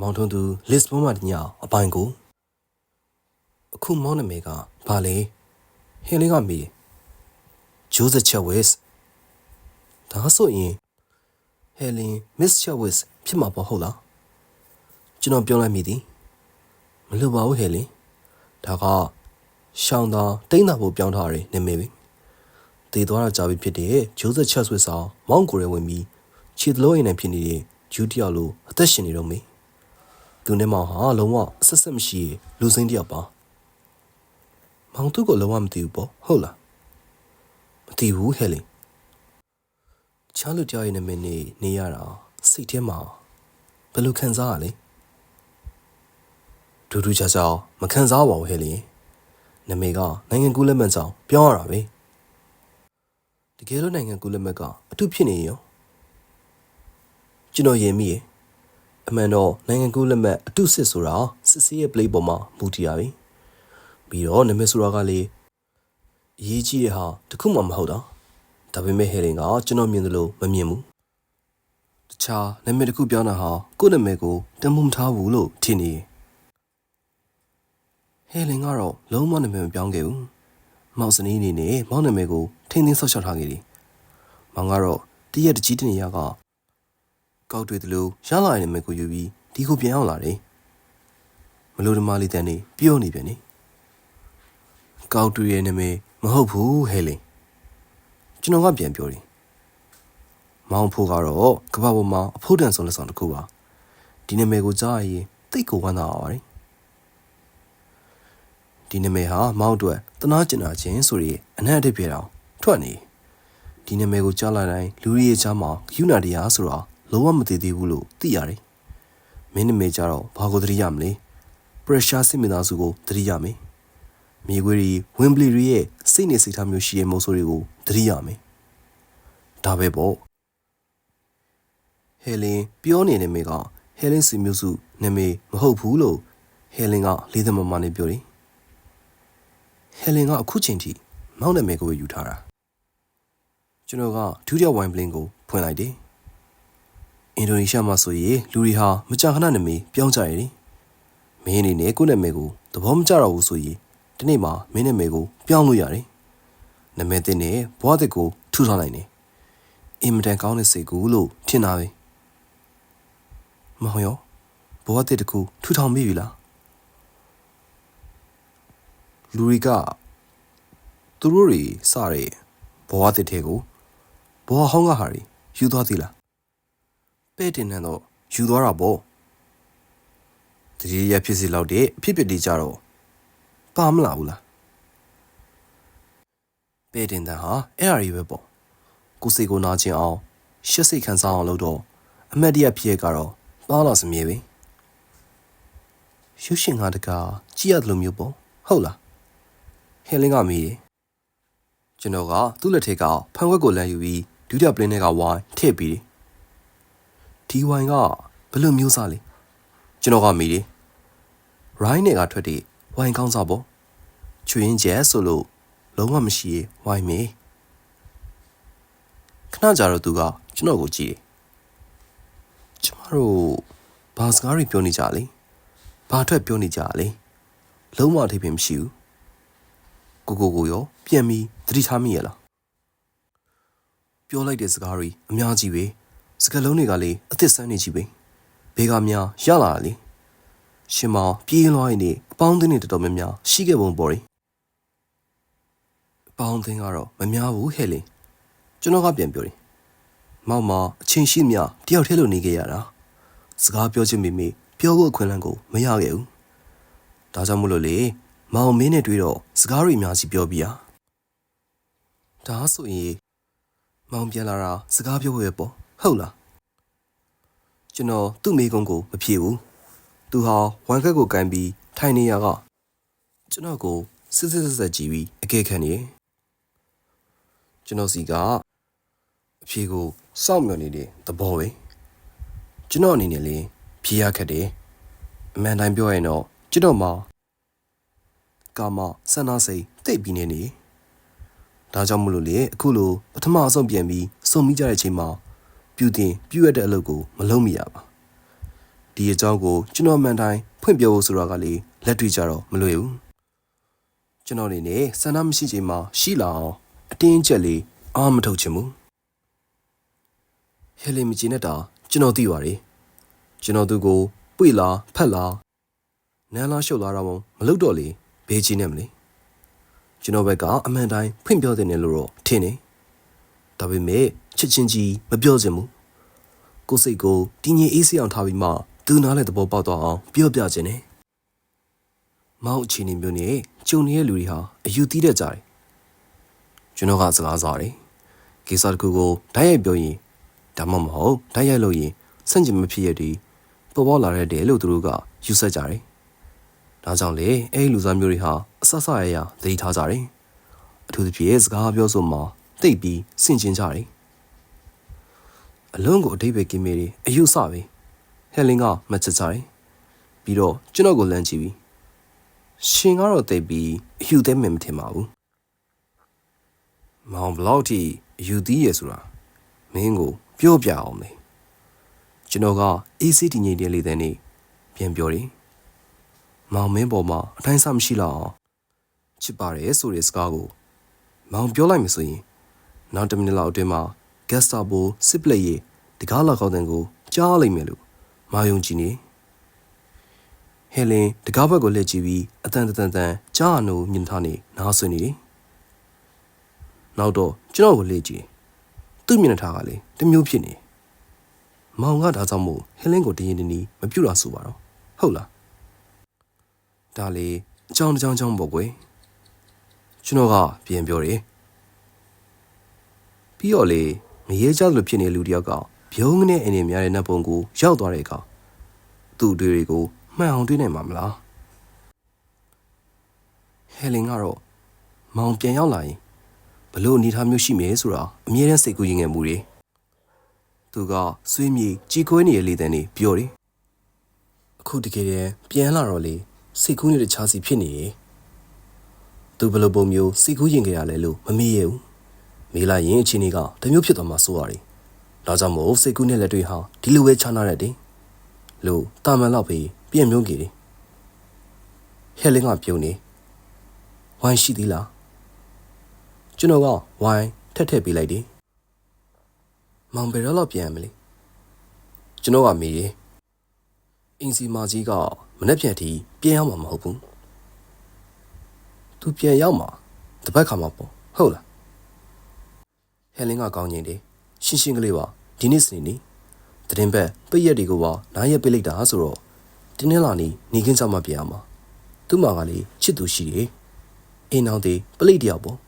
မောင်ထွန်းသူလစ်ဘွန်မှာတညအပိုင်ကိုအခုမောင်နမေကဘာလဲဟင်းလေးကမီဂျိုးဇက်ချက်ဝစ်ဒါဆိုရင်ဟယ်လင်မစ်ချက်ဝစ်ဖြစ်မှာပေါ့ဟုတ်လားကျွန်တော်ပြောလိုက်မိသည်မလိုပါဘူးဟယ်လင်ဒါကရှောင်းသာတိမ့်တာဖို့ပြောင်းထားတယ်နာမည်ပဲတည်သွားတာကြာပြီဖြစ်တဲ့ဂျိုးဇက်ချက်ဝစ်ဆောင်မောင်ကိုရဲဝင်ပြီးခြေသလုံးအိမ်နဲ့ဖြစ်နေတဲ့ဂျူးတယောက်လိုအသက်ရှင်နေတော့မေး သူနဲ့မောင်ဟာလုံးဝအဆက်ဆက်မရှိရဲ့လူစိမ့်တယောက်ပါမောင်သူ့ကိုလုံးဝမသိဘူးပေါ့ဟုတ်လားမသိဘူးဟဲ့လေချားလူတယောက်ရဲ့နာမည်နေနေရတာစိတ်ထဲမှာဘယ်လိုခံစားရလဲဒူးဒူးချာချာမခံစားပါဘူးဟဲ့လေနာမည်ကနိုင်ငံကူးလက်မှတ်ကြောင့်ပြောရတာပဲတကယ်လို့နိုင်ငံကူးလက်မှတ်ကအထုဖြစ်နေရောကျွန်တော်ရင်မိရဲ့ အမှန်တော့နိုင်ငံကူးလက်မှတ်အတုစစ်ဆိုတာစစ်စေးရဲ့ play ပေါ်မှာမူတည်ရပြီပြီးတော့နာမည်ဆိုတာကလေအရေးကြီးတဲ့ဟာတခုမှမဟုတ်တာဒါပေမဲ့ဟဲလင်ကကျွန်တော်မြင်သလိုမမြင်ဘူးတခြားနာမည်တစ်ခုပြောင်းတာဟာကိုယ့်နာမည်ကိုတန်ဖိုးမထားဘူးလို့ထင်နေဟဲလင်ကတော့လုံးဝနာမည်မပြောင်းခဲ့ဘူးမောင်စနီးအနေနဲ့မောင်နာမည်ကိုထိန်းသိမ်းဆောက်ရှောက်ထားခဲ့တယ်မောင်ကတော့တရက်တကြီးတနေရက ကောက်တွေ့တယ်လို့ရလာတဲ့နာမည်ကိုယူပြီးဒီကိုပြန်ရောက်လာတယ်။မလို့ဓမ္မလေးတန်နေပြောနေပြန်နေ။ကောက်တွေ့ရဲ့နာမည်မဟုတ်ဘူးဟဲလင်။ကျွန်တော်ကပြန်ပြောတယ်။မောင်ဖို့ကတော့ကမ္ဘာပေါ်မှာအဖို့တန်ဆုံးလက်ဆောင်တစ်ခုပါ။ဒီနာမည်ကိုကြားရရင်သိတ်ကိုဝမ်းသာပါပါတယ်။ဒီနာမည်ဟာမောင်အတွက်တနာကျင်နာခြင်းဆိုရအနက်အဓိပ္ပာယ်တော်ထွက်နေ။ဒီနာမည်ကိုကြားလိုက်တိုင်းလူတွေရဲ့ချားမှာယူနာတရားဆိုတာ လုံးဝမသိသေးဘူးလို့သိရတယ်။မင်းနမေကြတော့ဘာကိုသတိရမလဲ။ pressure စစ်မိသားစုကိုသတိရမယ်။မြေခွေးတွေဝင်းဘလီတွေရဲ့စိတ်နေစိတ်ထားမျိုးရှိတဲ့မုံဆိုးတွေကိုသတိရမယ်။ဒါပဲပေါ့။ဟယ်လင်ပြောနေတဲ့မိကဟယ်လင်စီမျိုးစုနာမည်မဟုတ်ဘူးလို့ဟယ်လင်ကလေးသမမနဲ့ပြောတယ်။ဟယ်လင်ကအခုချိန်ထိမောင်းနာမည်ကိုပဲယူထားတာ။ကျွန်တော်ကဒုတိယဝိုင်းပလင်းကိုဖွင့်လိုက်တယ်။ အင်ဒိုနီးရှားမှာဆိုရင်လူတွေဟာမကြာခဏနာမည်ပြောင်းကြရတယ်။မင်းအနေနဲ့ကိုယ့်နာမည်ကိုသဘောမကျတော့ဘူးဆိုရင်ဒီနေ့မှမင်းနာမည်ကိုပြောင်းလို့ရတယ်။နာမည်သစ်နဲ့ဘဝသစ်ကိုထူထောင်နိုင်တယ်။အင်မတန်ကောင်းတဲ့စိတ်ကူးလို့ထင်တာပဲ။မဟုတ်ရောဘဝသစ်တစ်ခုထူထောင်မိပြီလား။လူတွေကသူတို့တွေစတဲ့ဘဝသစ်တွေကိုဘဝဟောင်းကဟာတွေယူသွားသေးလား ပဲ့တင်နှံတော့ယူသွားတာပေါ့တတိယဖြစ်စီလောက်တဲ့အဖြစ်ဖြစ်လေးကြတော့ပါမလာဘူးလားပဲ့တင်တန်ဟာအဲ့အရာကြီးပဲပေါ့ကိုစိတ်ကိုနာကျင်အောင်ရှက်စိတ်ခံစားအောင်လုပ်တော့အမတ်တရဖြစ်ရကတော့ပါလာစမြေပဲရုပ်ရှင်ကားတကားကြည့်ရတယ်လို့မျိုးပေါ့ဟုတ်လားဟဲလင်းကမေးတယ်ကျွန်တော်ကသူ့လက်ထက်ကဖန်ဝက်ကိုလမ်းယူပြီးဒုတိယပလင်းထဲကဝိုင်းထည့်ပြီးတယ် ဒီဝိုင်ကဘယ်လိုမျိုးစားလဲကျွန်တော်ကမိတယ်ရိုင်းနဲ့ကထွက်တဲ့ဝိုင်ကောင်းစားပေါ့ချွေရင်ကျဲဆိုလို့လုံးဝမရှိရဲ့ဝိုင်မေခဏကြာတော့သူကကျွန်တော်ကိုကြည့်တယ်ကျမတို့ဘာစကားတွေပြောနေကြလဲဘာအတွက်ပြောနေကြလဲလုံးဝအထိပင်မရှိဘူးကိုကိုကိုရောပြန်ပြီးသတိထားမိရလားပြောလိုက်တဲ့စကားတွေအများကြီးပဲ စကလုံးတွေကလေအသစ်ဆန်းနေကြီးပဲဘေးကများရလာတာလေရှင်မောင်ပြေးလွှားရင်းနေအပေါင်းအသင်းတွေတော်တော်များများရှိခဲ့ပုံပေါ်တယ်အပေါင်းအသင်းကတော့မများဘူးဟဲ့လေကျွန်တော်ကပြန်ပြောတယ်မောင်မအချင်းရှိမြတယောက်တည်းလို့နေခဲ့ရတာစကားပြောချင်မိမိပြောဖို့အခွင့်အလမ်းကိုမရခဲ့ဘူးဒါကြောင့်မို့လို့လေမောင်မင်းနဲ့တွေ့တော့စကားတွေအများကြီးပြောပြရဒါဆိုရင်မောင်ပြန်လာတာစကားပြောဖို့ပဲပေါ့ ဟုတ်လားကျွန်တော်သူ့မိကုန်းကိုမဖြေဘူးသူဟာဝမ်ခက်ကိုကန်ပြီးထိုင်နေရကကျွန်တော်ကိုစစ်စစ်ဆက်ဆက်ကြည့်ပြီးအကဲခံနေတယ်ကျွန်တော်စီကအဖြေကိုစောင့်မျှော်နေတဲ့သဘောပဲကျွန်တော်အနေနဲ့လေဖြေရခက်တယ်အမှန်တိုင်းပြောရင်တော့ကျွန်တော်မှာကာမဆန္ဒစိတ်တိတ်ပြီးနေနေဒါကြောင့်မလို့လေအခုလိုပထမအဆုံးပြန်ပြီးစုံမိကြတဲ့အချိန်မှာ ပြူတင်ပြူရတဲ့အလုပ်ကိုမလုပ်မိရပါဒီဒီအကြောင်းကိုကျွန်တော်အမှန်တိုင်းဖွင့်ပြောဖို့ဆိုတာကလေလက်တွေ့ကြတော့မလွယ်ဘူးကျွန်တော်အနေနဲ့ဆန္ဒမရှိချိန်မှာရှိလာအောင်အတင်းကျပ်လေးအားမထုတ်ချင်ဘူးဟဲလီမကြည့်နဲ့တာကျွန်တော်သိပါတယ်ကျွန်တော်သူကိုပွေလာဖက်လာနန်းလာရှုပ်လာတော့မလုပ်တော့လေဘေးကြီးနဲ့မလဲကျွန်တော်ဘက်ကအမှန်တိုင်းဖွင့်ပြောတဲ့နယ်လို့တော့ထင်နေဒါပေမဲ့ ချစ်ချင်းကြီးမပြောချင်ဘူးကိုယ်စိတ်ကိုတည်ငြိမ်အေးဆေးအောင်ထားပြီးမှသူနားလည်းသဘောပေါက်တော့အောင်ပြောပြခြင်းနဲ့မောင်အချင်းနေမျိုးနဲ့ကြုံနေတဲ့လူတွေဟာအယူသီးတတ်ကြတယ်ကျွန်တော်ကစကားစားတယ်ကိစ္စတစ်ခုကိုဓာတ်ရိုက်ပြောရင်ဒါမှမဟုတ်ဓာတ်ရိုက်လို့ရင်ဆန့်ကျင်မဖြစ်ရတဲ့ပေါ်ပေါ်လာတဲ့လို့သူတို့ကယူဆကြတယ်ဒါကြောင့်လေအဲ့ဒီလူစားမျိုးတွေဟာအဆဆရရသတိထားကြတယ်အထူးသဖြင့်စကားပြောဆိုမှာတိတ်ပြီးစင်ကျင်ကြတယ် အလုံးကိုအတိတ်ပဲကင်းမေးတယ်အယူဆပဲဟဲလင်းကမချစ်ကြတယ်ပြီးတော့ကျွန်တော်ကိုလမ်းကြည့်ပြီးရှင်ကတော့တိတ်ပြီးအယူသေးမှမထင်ပါဘူးမောင်ဘလောက်ထိအယူသီးရဆိုတာမင်းကိုပြောပြအောင်လေကျွန်တော်ကအေးစေးတည်ငြိမ်တဲ့လေတဲ့နေ့ပြန်ပြောတယ်မောင်မင်းပေါ်မှာအတိုင်းစားမရှိလောက်အောင်ချစ်ပါတယ်ဆိုတဲ့စကားကိုမောင်ပြောလိုက်မှဆိုရင်နောက်တစ်မိနစ်လောက်အတွင်းမှာ ဂက်စတာဘိုစစ်ပလက်ရဲ့တကားလောက်ကောက်တဲ့ကိုကြားလိုက်မယ်လို့မာယုံကြည်နေဟဲလင်တကားဘက်ကိုလှည့်ကြည့်ပြီးအတန်တန်တန်ကြားအနူမြင်ထားနေနားဆွနေတယ်နောက်တော့ကျွန်တော်ကိုလှည့်ကြည့်သူ့မျက်နှာထားကလေတမျိုးဖြစ်နေမောင်ကဒါကြောင့်မို့ဟဲလင်ကိုတရင်တနီမပြုတ်လာဆိုပါတော့ဟုတ်လားဒါလေအကြောင်းတစ်ကြောင်းကြောင်းပေါ့ကွယ်ကျွန်တော်ကပြန်ပြောတယ်ပြီးတော့လေ ငရဲကြလို့ဖြစ်နေလူတယောက်ကဘုံငနဲ့အနေများတဲ့နတ်ပုံကိုရောက်သွားတဲ့အခါသူ့အတွေ့တွေကိုမှန်အောင်တွေးနိုင်မှာမလားဟဲလင်ကတော့မောင်ပြန်ရောက်လာရင်ဘလို့အနေထားမျိုးရှိမယ်ဆိုတာအမြဲတမ်းစိတ်ကူးရင်ငယ်မှုတွေသူကဆွေးမြေကြီးခွေးနေရလေတဲ့နေပြောတယ်အခုတကယ်တည်းပြန်လာတော့လေစိတ်ကူးနေတဲ့ခြားစီဖြစ်နေရဲ့သူဘလို့ပုံမျိုးစိတ်ကူးရင်ကြရလဲလို့မမေ့ရဘူး မေးလိုက်ရင်အချင်းကြီးကတမျိုးဖြစ်သွားမှစိုးရတယ်ဒါကြောင့်မို့စိတ်ကူးနဲ့လက်တွေဟာဒီလိုပဲခြားနာရတယ်လို့တာမန်လောက်ပဲပြန်မျိုးကြီးတယ်ဟဲလင်းကပြုံးနေဝိုင်းရှိသေးလားကျွန်တော်ကဝိုင်းထက်ထက်ပေးလိုက်တယ်မောင်ဘယ်တော့လောက်ပြန်မလဲကျွန်တော်ကမေးတယ်အင်စီမာကြီးကမနေ့ပြန်တီပြန်ရောက်မှာမဟုတ်ဘူးသူပြန်ရောက်မှာတပတ်ခါမှာပေါ့ဟုတ်လား ဟဲလင်းကကောင်းငင်တယ်ရှင်းရှင်းကလေးပါဒီနေ့စနေနေ့တရင်ဘက်ပိတ်ရက်တွေကိုပါနားရက်ပိတ်လိုက်တာဆိုတော့တင်းနှင်းလာနေနေခင်းကြမှာပြန်ရမှာသူ့မှာကလေးချစ်သူရှိတယ်အိမ်အောင်သေးပလိတ်တယောက်ပေါ့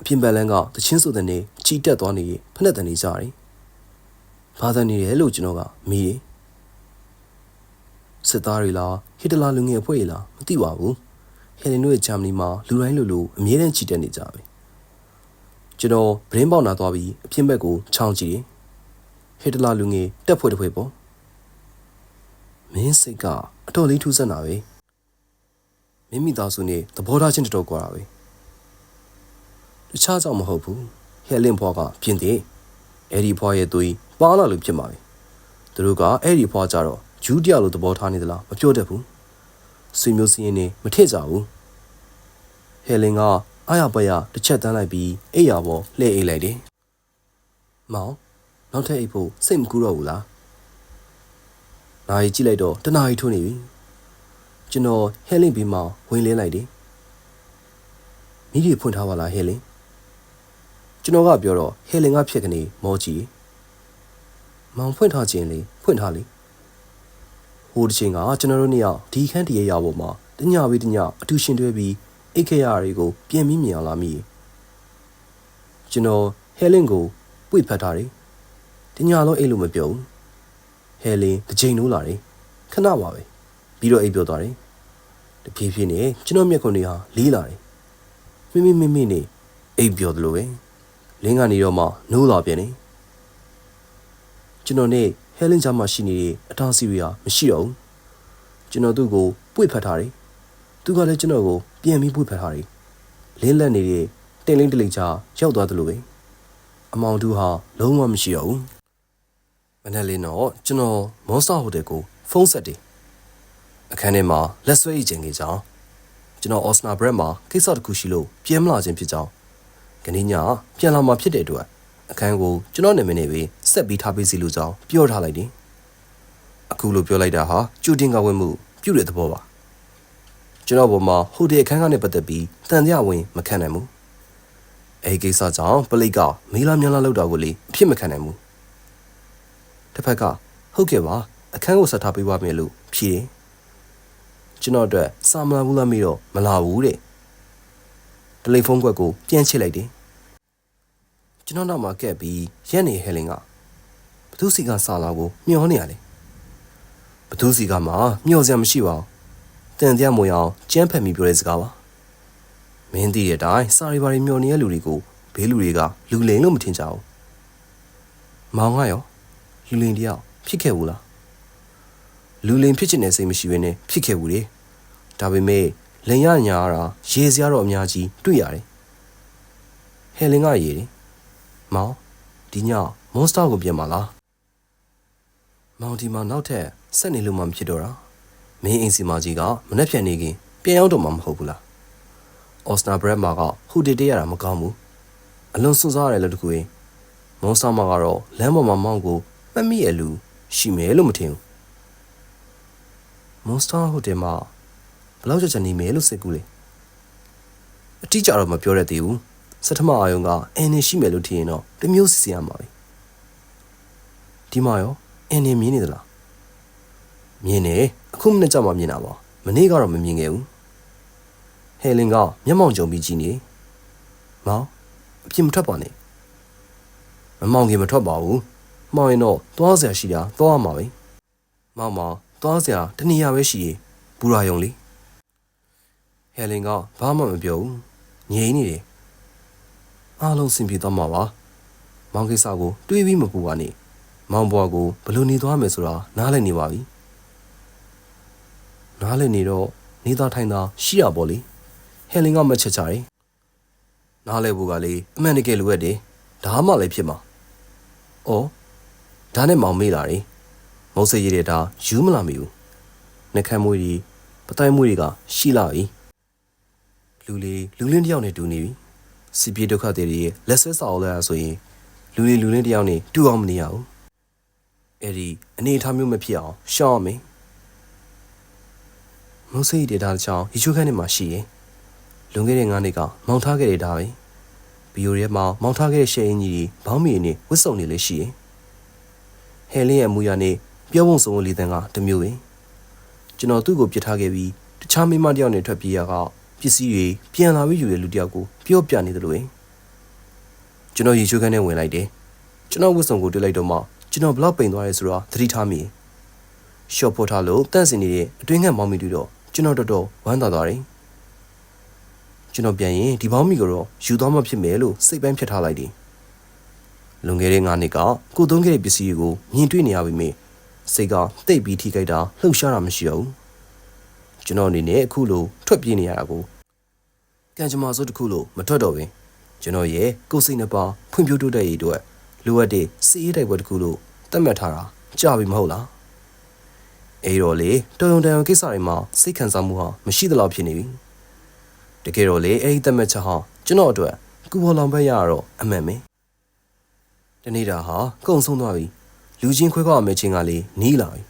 အပြင်ပန်လန်းကတချင်းဆိုတဲ့နေချီတက်သွားနေဖက်နဲ့တန်နေကြတယ်ဘာသာနေတယ်လို့ကျွန်တော်ကမေးတယ်စစ်သားတွေလားဟစ်တလာလူငယ်အဖွဲ့တွေလားမသိပါဘူးဟယ်လင်တို့ရဲ့ဂျာမနီမှာလူတိုင်းလူလူအမြဲတမ်းချီတက်နေကြပဲ ကျွန်တော်ဗရင်းပေါက်နာသွားပြီးအပြင်ဘက်ကိုချောင်းကြည့်တယ်ဟစ်တလာလူငယ်တက်ဖွဲ့တစ်ဖွဲ့ပေါ့မင်းစိတ်ကအတော်လေးထူးဆန်းတာပဲမိမိသားစုနဲ့သဘောထားချင်းတတော်ကွာတာပဲတခြားကြောင့်မဟုတ်ဘူးဟဲလင်ဖွားကပြင်းတယ်အဲ့ဒီဖွားရဲ့သွေးပါလာလို့ဖြစ်မှာပဲသူတို့ကအဲ့ဒီဖွားကြတော့ဂျူးတယောက်လိုသဘောထားနေသလားမပြောတတ်ဘူးဆွေမျိုးစင်းရင်နေမထည့်ကြဘူးဟဲလင်က အားရပရတစ်ချက်တန်းလိုက်ပြီးအိယာပေါ်လှည့်အိတ်လိုက်တယ်မောင်နောက်ထပ်အိတ်ဖို့စိတ်မကူတော့ဘူးလားနိုင်ကြည့်လိုက်တော့တနားရီထိုးနေပြီကျွန်တော်ဟဲလင်ပြီးမှဝင်လင်းလိုက်တယ်မိတွေဖွင့်ထားပါလားဟဲလင်ကျွန်တော်ကပြောတော့ဟဲလင်ကဖြစ်ကနေမောကြည့်မောင်ဖွင့်ထားခြင်းလေဖွင့်ထားလေဟိုတစ်ချိန်ကကျွန်တော်တို့နှစ်ယောက်ဒီခန်းတရေရပေါ်မှာတညပြီးတညအထူးရှင်တွဲပြီး အိတ်ခရတွေကိုပြန်ပြီးမြင်အောင်လာမိကျွန်တော်ဟဲလင်ကိုပွေဖတ်ထားတယ်တညလုံးအိတ်လို့မပြောဘူးဟဲလင်တစ်ချိန်လို့လာတယ်ခဏပါပဲပြီးတော့အိတ်ပြောသွားတယ်တဖြည်းဖြည်းနဲ့ကျွန်တော်မျက်ခုံးတွေဟာလေးလာတယ်မိမိမိမိနဲ့အိတ်ပြောသလိုပဲလင်းကနေတော့မှနိုးလာပြန်တယ်ကျွန်တော်နဲ့ဟဲလင်ချာမှာရှိနေတဲ့အတားစီတွေကမရှိတော့ဘူးကျွန်တော်သူ့ကိုပွေဖတ်ထားတယ် သူကလည်းကျွန်တော်ကိုပြန်ပြီးပွေဖတ်ထားတယ်လင်းလက်နေတဲ့တင်လင်းတလိချာရောက်သွားသလိုပဲအမောင်သူဟာလုံးဝမရှိတော့ဘူးမနေ့လေးတော့ကျွန်တော်မောစတာဟိုတယ်ကိုဖုန်းဆက်တယ်အခန်းထဲမှာလက်ဆွဲရည်ကျင်နေကြောင်းကျွန်တော်အော်စနာဘရက်မှာကိစ္စတစ်ခုရှိလို့ပြန်မလာခြင်းဖြစ်ကြောင်းကနေ့ညပြန်လာမှာဖြစ်တဲ့အတွက်အခန်းကိုကျွန်တော်နာမည်နဲ့ပဲဆက်ပြီးထားပေးစီလို့ကြောင်းပြောထားလိုက်တယ်အခုလိုပြောလိုက်တာဟာကျူတင်ကဝင်မှုပြုတဲ့သဘောပါ ကျွန်တော်ဘုံမှာဟိုတယ်အခန်းကနေပတ်သက်ပြီးတန်ကြဝင်မခံနိုင်ဘူးအဲဒီကိစ္စကြောင့်ပလိတ်ကမေးလာမြန်လာလောက်တာကိုလေအဖြစ်မခံနိုင်ဘူးတစ်ဖက်ကဟုတ်ကဲ့ပါအခန်းကိုဆက်ထားပေးပါမယ်လို့ဖြေတယ်ကျွန်တော်အတွက်စာမလာဘူးလားမေးတော့မလာဘူးတဲ့တယ်လီဖုန်းကွက်ကိုပြန်ချစ်လိုက်တယ်ကျွန်တော်နောက်မှာကက်ပြီးရက်နေဟဲလင်ကဘသူစီကစာလာကိုမျောနေရလေဘသူစီကမှမျောစရာမရှိပါဘူး တန်တရားမွေအောင်ကြမ်းဖက်မိပြောတဲ့စကားပါမင်းသိတဲ့အတိုင်းစာရီပါရီမျောနေတဲ့လူတွေကိုဘေးလူတွေကလူလိန်လို့မထင်ကြဘူးမောင်ကရောလူလိန်တယောက်ဖြစ်ခဲ့ဘူးလားလူလိန်ဖြစ်ချင်တဲ့စိတ်မရှိဘဲနဲ့ဖြစ်ခဲ့ဘူးလေဒါပေမဲ့လိန်ရညာရတာရေစရာတော့အများကြီးတွေ့ရတယ်ဟဲလင်ကရေတယ်မောင်ဒီညမွန်စတာကိုပြန်ပါလားမောင်ဒီမှာနောက်ထပ်ဆက်နေလို့မှမဖြစ်တော့တာ မင်းအိမ်စီမကြီးကမနှက်ဖြန်နေခင်ပြန်ရောက်တော့မှမဟုတ်ဘူးလားအော်စနာဘရက်မာကဟူတီတေးရတာမကောင်းဘူးအလွန်စွန့်စားရတယ်လို့တကူရင်မွန်စတာမာကတော့လမ်းပေါ်မှာမောင်ကိုမှတ်မိရလူရှိမယ်လို့မထင်ဘူးမွန်စတာဟိုတယ်မှာဘယ်လောက်ကြာကြာနေမယ်လို့စိတ်ကူးလေအတိအကျတော့မပြောရသေးဘူးစက်ထမအာယုံကအင်းနေရှိမယ်လို့ထင်ရင်တော့တမျိုးစီစီရမှာပဲဒီမှာရောအင်းနေမြင်နေသလား မြင်နေအခုမနေ့ကျမှမြင်တာပါမနေ့ကတော့မမြင်ခဲ့ဘူးဟဲလင်ကမျက်မှောင်ကြုံပြီးကြည့်နေမောင်အပြင်မထွက်ပါနဲ့မမောင်ခင်မထွက်ပါဘူးမောင်ရင်တော့သွားစရာရှိတာသွားရမှာပဲမောင်မောင်သွားစရာတနည်းရပဲရှိရင်ဘူရာယုံလေဟဲလင်ကဘာမှမပြောဘူးငြိမ်နေတယ်အားလုံးစင်ပြေသွားမှာပါမောင်ကိစ္စကိုတွေးပြီးမပူပါနဲ့မောင်ဘွားကိုဘယ်လိုနေသွားမယ်ဆိုတာနားလည်နေပါပြီ နားလည်နေတော့နေသားထိုင်သားရှိရပါလေဟဲလင်ကမချက်ချတယ်နားလည်ဖို့ကလေအမှန်တကယ်လိုအပ်တယ်ဒါမှလည်းဖြစ်မှာအော်ဒါနဲ့မောင်မေးလာတယ်မုတ်ဆေးရတဲ့ဒါယူမလာမိဘူးနှက်ခမ်းမွေးတွေပတိုင်းမွေးတွေကရှိလာပြီလူလေးလူလင်းတယောက်နဲ့တူနေပြီစီပြေဒုက္ခတွေရဲ့လက်ဆွဲစာအုပ်လာဆိုရင်လူလေးလူလင်းတယောက်နဲ့တူအောင်မနေရဘူးအဲ့ဒီအနေအထားမျိုးမဖြစ်အောင်ရှောင်းရမ ယ်မုတ်ဆေးဒေတာချောင်းရီချိုးခန်းထဲမှာရှိရင်လွန်ခဲ့တဲ့9နှစ်ကမောင်ထားခဲ့တဲ့ဒါပဲဘီယိုရဲမှာမောင်ထားခဲ့တဲ့ရှယ်အင်ကြီးတွေဘောင်းမီနဲ့ဝစ်စုံနေလေရှိရင်ဟဲလင်းရဲ့မူရနဲ့ပြောဖို့ဆုံးလေးတန်းကတမျိုးပဲကျွန်တော်သူ့ကိုပြစ်ထားခဲ့ပြီးတခြားမိမတယောက်နဲ့ထွက်ပြေးရကပစ္စည်းတွေပြန်လာပြီးယူတဲ့လူတယောက်ကိုပြောပြနေတယ်လို့ပဲကျွန်တော်ရေချိုးခန်းထဲဝင်လိုက်တယ်ကျွန်တော်ဝစ်စုံကိုတွေ့လိုက်တော့မှကျွန်တော်ဘလောက်ပိန်သွားရဲဆိုတာသတိထားမိရှော့ဖို့ထားလို့တန့်စင်နေတဲ့အတွင်းကမောင်မီတူတော့ ကျွန်တော်တော်တော်ဝမ်းသာသွားတယ်ကျွန်တော်ပြန်ရင်ဒီပေါင်းမီကိုတော့ယူသွားမှဖြစ်မယ်လို့စိတ်ပိုင်းဖြတ်ထားလိုက်တယ်လွန်ခဲ့တဲ့9နှစ်ကကိုသုံးခဲ့တဲ့ပစ္စည်းတွေကိုမြင်တွေ့နေရပြီမေစိတ်ကတိတ်ပြီးထိခိုက်တာလှုပ်ရှားတာမရှိတော့ဘူးကျွန်တော်အနေနဲ့အခုလိုထွက်ပြေးနေရတာကိုကံကြမ္မာစိုးတစ်ခုလို့မထွက်တော့ဘူးကျွန်တော်ရဲ့ကိုယ်စိတ်နှပါဖွံ့ဖြိုးတိုးတက်ရေးအတွက်လိုအပ်တဲ့စီးရေးတိုက်ပွဲတစ်ခုလို့သတ်မှတ်ထားတာကြာပြီမဟုတ်လား အဲ့တော့လေတော်ရုံတန်ရုံကိစ္စတွေမှာစိတ်ခံစားမှုဟာမရှိသလောက်ဖြစ်နေပြီတကယ်တော့လေအဲ့ဒီသတ်မှတ်ချက်ဟာကျွန်တော်အတွက်ကူဘော်လောင်ဘက်ရတော့အမှန်ပဲဒီနေ့တာဟာကုံဆုံးသွားပြီလူချင်းခွဲခွာမယ့်ချင်းကလေးနီးလာပြီ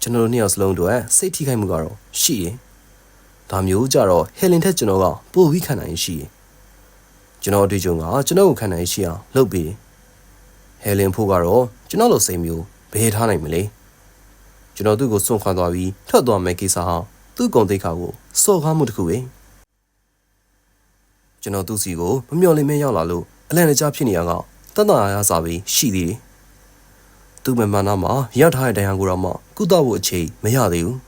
ကျွန်တော်တို့နှစ်ယောက်စလုံးအတွက်စိတ်ထိခိုက်မှုကတော့ရှိရင်ဒါမျိုးကြတော့ဟဲလင်ထက်ကျွန်တော်ကပို့ပြီးခံနိုင်ရှိရင်ကျွန်တော်အတွေ့အကြုံကကျွန်တော်ကိုခံနိုင်ရှိအောင်လုပ်ပေးတယ်ဟဲလင်ဖို့ကတော့ကျွန်တော်လိုစိတ်မျိုးဘယ်ထားနိုင်မလဲ ကျွန်တော်သူ့ကိုစွန့်ခွာသွားပြီးထွက်သွားမယ့်ကိစ္စဟာသူ့ဂုံတိတ်ခါကိုစော်ကားမှုတစ်ခုပဲကျွန်တော်သူ့စီကိုမမျှော်လင့်မဲရောက်လာလို့အလန့်တကြားဖြစ်နေရကတန်တရာရစာပြီးရှိသေးတယ်သူ့မမနာမှာရောက်ထားတဲ့တရားကိုတော့မှကုသဖို့အချိန်မရသေးဘူး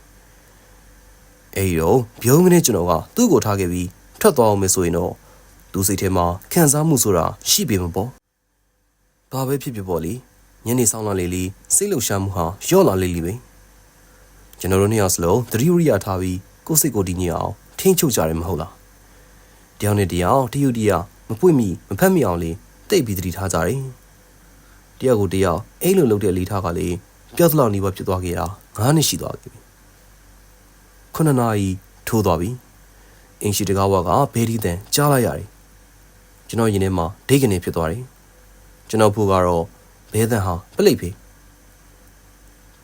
အဲ့တော့ဘုံကနေကျွန်တော်ကသူ့ကိုထားခဲ့ပြီးထွက်သွားအောင်မဆိုရင်တော့သူစိတ်ထဲမှာခံစားမှုဆိုတာရှိပေမှာပေါ့ဘာပဲဖြစ်ဖြစ်ပေါ့လေညနေဆောင်လာလေလေစိတ်လှုပ်ရှားမှုဟာယော့လာလေလေပဲ ကျွန်တော်တို့နှစ်ယောက်စလုံးသတိဝရိယထားပြီးကိုယ်စိတ်ကိုတည်ငြိမ်အောင်ထိန်းချုပ်ကြတယ်မဟုတ်လားတယောက်နဲ့တယောက်တယူတရမပွင့်မိမဖက်မိအောင်လေးတိတ်ပြီးသတိထားကြတယ်တယောက်ကိုတယောက်အိမ်လိုလုပ်တဲ့လီထားကလေပျောက်သလောက်နေပါဖြစ်သွားခဲ့တာ9နှစ်ရှိသွားပြီခုနှစ်နာရီထိုးသွားပြီအင်းရှိတကားဝါကဘေးဒီတန်ကြားလိုက်ရတယ်ကျွန်တော်ရင်ထဲမှာဒိတ်ကနေဖြစ်သွားတယ်ကျွန်တော်ဖို့ကတော့ဘဲတန်ဟာပလိတ်ဖေး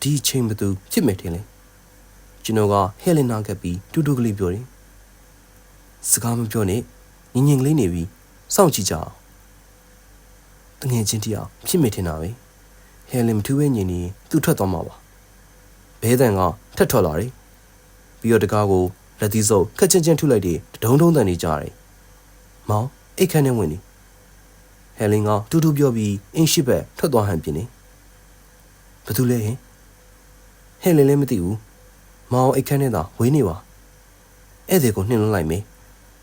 ဒီချိန်မသူဖြစ်မယ်ထင်လေ ကျွန်တော်ကဟဲလင်နာကပ်ပြီးတူတူကလေးပြောတယ်စကားမပြောနဲ့ညင်ညင်ကလေးနေပြီးစောင့်ကြည့်ကြအောင်တငယ်ချင်းတယောက်ဖြစ်မယ်ထင်တာပဲဟဲလင်မထူးပဲညင်နေသူထွက်သွားမှာပါဘဲတန်ကထက်ထွက်လာတယ်ပြီးတော့တကားကိုလက်သီးစုပ်ခက်ချင်းချင်းထုလိုက်တဲ့ဒုံဒုံတန်နေကြတယ်မောင်အိတ်ခမ်းနေဝင်နေဟဲလင်ကတူတူပြောပြီးအင်းရှိဘက်ထွက်သွားဟန်ပြင်းနေဘာတူလဲဟင်ဟဲလင်လည်းမသိဘူး မောင်အိတ်ခမ်းနေတာဝေးနေပါဧည့်သည်ကိုနှင်လွှတ်လိုက်မေ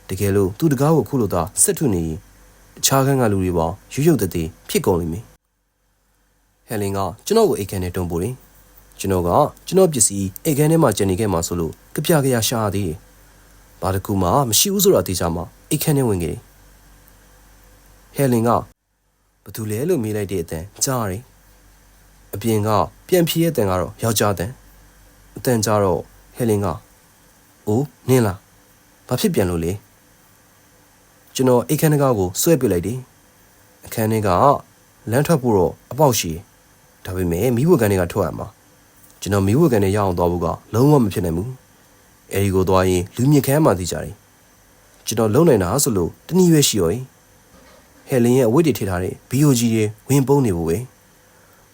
တကယ်လို့သူတကားကိုခုလိုသာဆက်ထုနေရင်တခြားခန်းကလူတွေပေါရုပ်ရုပ်တည်ဖြစ်ကုန်လိမ့်မယ်ဟဲလင်ကကျွန်တော်ကိုအိတ်ခမ်းနဲ့တုံးပို့တယ်ကျွန်တော်ကကျွန်တော်ပစ္စည်းအိတ်ခမ်းထဲမှာကျန်နေခဲ့မှာဆိုလို့ကြပြကြရရှာသေးတယ်ဘာတကူမှမရှိဘူးဆိုတာသိကြမှာအိတ်ခမ်းထဲဝင်ခဲ့တယ်ဟဲလင်ကဘာတူလဲလို့မေးလိုက်တဲ့အတန်ကြားတယ်အပြင်ကပြန်ဖြေရဲ့အတန်ကတော့ယောက်ျားအတန် အတန်ကြတော့ဟဲလင်ကအိုးနင်းလားဘာဖြစ်ပြန်လို့လဲကျွန်တော်အိတ်ခမ်းတကားကိုဆွဲပစ်လိုက်တယ်အခန်းထဲကလမ်းထွက်ဖို့တော့အပေါက်ရှိတယ်ဒါပေမဲ့မိဘကန်တွေကထွက်ရမှာကျွန်တော်မိဘကန်တွေရအောင်သွားဖို့ကလုံးဝမဖြစ်နိုင်ဘူးအဲဒီကိုသွားရင်လူမြင့်ခမ်းမှသိကြတယ်ကျွန်တော်လုံနိုင်တာဆိုလို့တနည်းရွယ်ရှိရောဟဲလင်ရဲ့အဝတ်တွေထိထားတဲ့ BOG တွေဝင်ပုံးနေဖို့ပဲ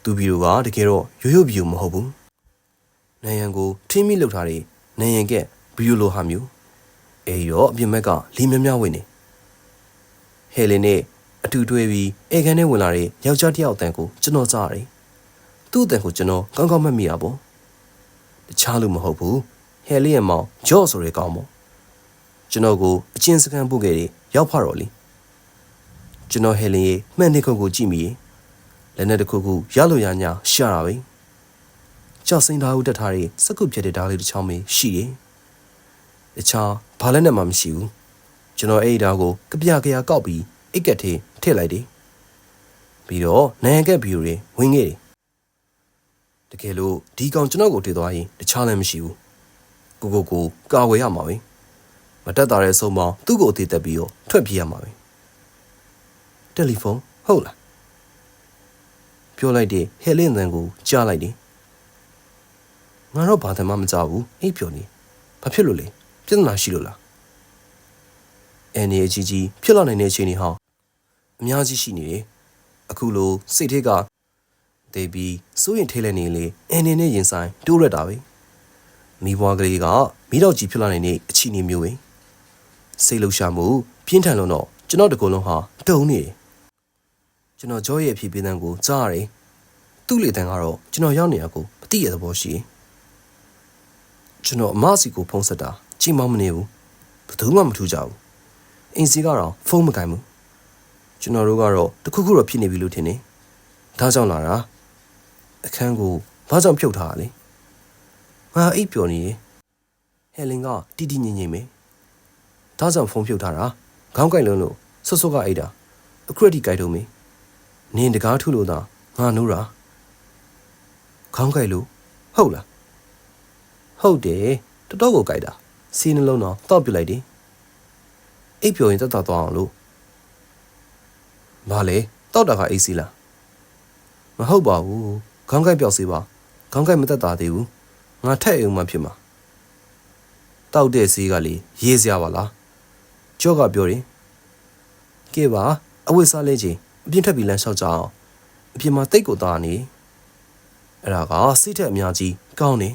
သူဘီရိုကတကယ်တော့ရိုးရိုးဘီရိုမဟုတ်ဘူး နိုင်ရန်ကိုထင်းမိလောက်ထားတဲ့နိုင်ရန်ကက်ဘီရိုလိုဟာမျိုးအဲဒီတော့အပြင်ဘက်ကလီမြမြဝင်နေဟဲလင်နဲ့အထူတွဲပြီးအေကန်ထဲဝင်လာတဲ့ယောက်ျားတစ်ယောက်အတန်ကိုကျွန်တော်ကြားရတယ်သူ့အတန်ကိုကျွန်တော်ကောင်းကောင်းမှတ်မိတာပေါ့တခြားလူမဟုတ်ဘူးဟဲလီရဲ့မောင်ဂျော့ဆိုတဲ့ကောင်ပေါ့ကျွန်တော်ကိုအချင်းစကန်ပို့ခဲ့တယ်ရောက်ဖတော့လေကျွန်တော်ဟဲလင်ရဲ့မှန်တဲ့ခုတ်ကိုကြည့်မိရင်လက်နဲ့တစ်ခုခုရလို့ရညာရှာတာပဲ ကြောက်စိန်သားဦးတက်ထားတဲ့စက်ကုတ်ပြက်တဲ့ဓာတ်လေးတစ်ချောင်းပဲရှိတယ်တခြားဘာလည်းနဲ့မှမရှိဘူးကျွန်တော်အဲ့ဒီဓာတ်ကိုကြပြကြရကောက်ပြီးအိတ်ကက်ထဲထည့်လိုက်တယ်ပြီးတော့နိုင်ကက်ဗီဒီယိုတွေဝင်ခဲ့တယ်တကယ်လို့ဒီကောင်ကျွန်တော်ကိုတွေ့သွားရင်တခြားလည်းမရှိဘူးကိုကိုကိုကာဝယ်ရမှာပဲမတက်တာတဲ့ဆုံးမောင်းသူ့ကိုအသေးသက်ပြီးတော့ထွက်ပြေးရမှာပဲတယ်လီဖုန်းဟုတ်လားပြောလိုက်တဲ့ဟဲလင်းတန်ကိုကြားလိုက်တယ် ငါတော့ဘာမှမကြောက်ဘူးအိပ်ပျော်နေဘာဖြစ်လို့လဲပြဿနာရှိလို့လားအန်ရီအကြီးကြီးဖြစ်လာနိုင်တဲ့အခြေအနေဟာအများကြီးရှိနေတယ်အခုလိုစိတ်ထဲကဒေဘီစိုးရင်ထိလဲနေလေအန်ရီနဲ့ရင်ဆိုင်တိုးရက်တာပဲမိဘွားကလေးကမိတော့ကြီးဖြစ်လာနိုင်တဲ့အခြေအနေမျိုးပဲစိတ်လှရှာမှုပြင်းထန်လို့တော့ကျွန်တော်တကူလုံးဟာတုံနေတယ်ကျွန်တော်ကြောရဲ့အဖြစ်ပေးတဲ့ကိုကြားရတယ်သူ့လေတန်ကတော့ကျွန်တော်ရောက်နေရကိုမသိရတဲ့ဘောရှိ ကျွန်တော်အမစီကိုဖုံးဆက်တာချိန်မမနေဘူးဘယ်သူမှမထူးကြဘူးအင်းစီကတော့ဖုန်းမကင်ဘူးကျွန်တော်တို့ကတော့တခုခုတော့ဖြစ်နေပြီလို့ထင်တယ်ဒါကြောင့်လာတာအခန်းကိုဘာကြောင့်ဖြုတ်ထားရလဲငါအိပ်ပျော်နေရင်ဟဲလင်ကတီတီငင်ငင်ပဲဒါကြောင့်ဖုန်းဖြုတ်ထားတာခေါင်းကိုက်လုံးလို့ဆွတ်ဆွတ်ကအိတ်တာအခုရတီကိုက်တော့မင်းနင်းတကားထုလို့သာငါနိုးတာခေါင်းကိုက်လို့ဟုတ်လား ဟုတ်တယ်တော်တော်ကိုကိုက်တာစီးနှလုံးတော့တောက်ပြလိုက်တယ်အိပ်ပျော်ရင်တက်တာသွားအောင်လို့ဘာလဲတောက်တာကအိတ်စီလားမဟုတ်ပါဘူးခေါင်းကိုက်ပျောက်စေပါခေါင်းကိုက်မတက်တာသေးဘူးငါထက်အောင်မှဖြစ်မှာတောက်တဲ့စီးကလေရေးစရာပါလားကြော့ကပြောတယ်ကဲပါအဝတ်စားလဲချင်းအပြင်ထက်ပြီးလမ်းလျှောက်ကြအောင်အပြင်မှာတိတ်ကိုသားနေအဲ့ဒါကစိတ်ထက်အများကြီးကောင်းနေ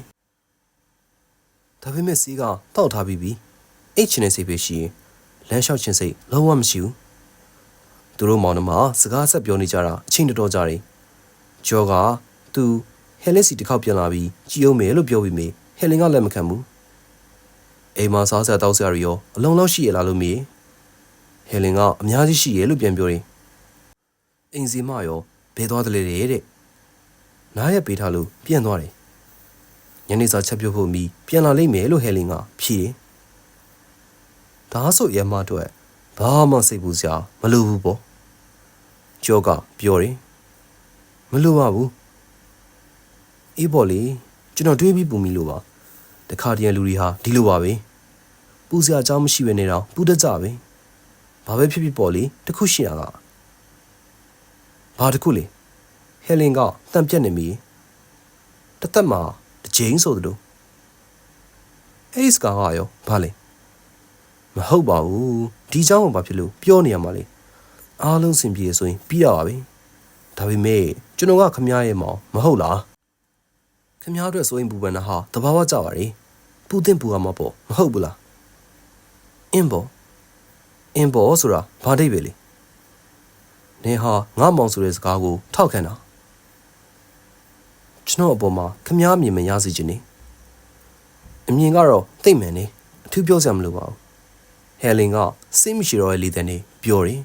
ဒါပေမဲ့စီးကတောက်ထားပြီးပြီအိတ်ချင်တဲ့စိတ်ပဲရှိရင်လမ်းလျှောက်ခြင်းစိတ်လုံးဝမရှိဘူးသူတို့မောင်နှမစကားဆက်ပြောနေကြတာအချိန်တော်တော်ကြာတယ်ဂျော်ကသူဟဲလစ်စီတစ်ခေါက်ပြန်လာပြီးကြည်အောင်မယ်လို့ပြောပြီးမေဟဲလင်ကလက်မခံဘူးအိမ်မှာစားဆက်တောက်စရာတွေရောအလုံးလောက်ရှိရလားလို့မေးဟဲလင်ကအများကြီးရှိရလို့ပြန်ပြောတယ်အိမ်စီမရောဘဲသွားတယ်လေတဲ့နားရက်ပေးထားလို့ပြန်သွားတယ် ညနေစာချက်ပြုတ်ဖို့မီပြန်လာလိမ့်မယ်လို့ဟဲလင်ကဖြေတယ်ဒါဆိုရမအတွက်ဘာမှစိတ်ပူစရာမလိုဘူးပေါ့ကျော်ကပြောတယ်မလိုပါဘူးအေးပေါ့လေကျွန်တော်တွေးပြီးပူမိလို့ပါတခါတည်းလူတွေဟာဒီလိုပါပဲပူစရာအကြောင်းမရှိဘဲနေတော့ပူတတ်ကြပဲဘာပဲဖြစ်ဖြစ်ပေါ့လေတခုရှိတာကဘာတခုလေဟယ်လင်ကတန်ပြက်နေပြီတသက်မှာ တစ်ချိန်ဆိုသလိုအဲ့ဒီစကားကရောဘာလဲမဟုတ်ပါဘူးဒီเจ้าကဘာဖြစ်လို့ပြောနေရမှာလဲအားလုံးစင်ပြေဆိုရင်ပြီးရပါပြီဒါပေမဲ့ကျွန်တော်ကခမားရဲ့မောင်မဟုတ်လားခမားအတွက်ဆိုရင်ပူပန်တာဟာတဘာဝကြပါလေပူတင်ပူရမှာပေါ့မဟုတ်ဘူးလားအင်းဘောအင်းဘောဆိုတာဘာဒိတ်ပဲလေနင်ဟာငါမောင်ဆိုတဲ့စကားကိုထောက်ခံတာ ကျွန်တော်အပေါ်မှာခမားအမြင်မရစေချင်နေအမြင်ကတော့သိမ့်မယ်နေအထူးပြောစရာမလိုပါဘူးဟယ်လင်ကစိတ်မရှိတော့တဲ့လေတန်းနေပြောတယ်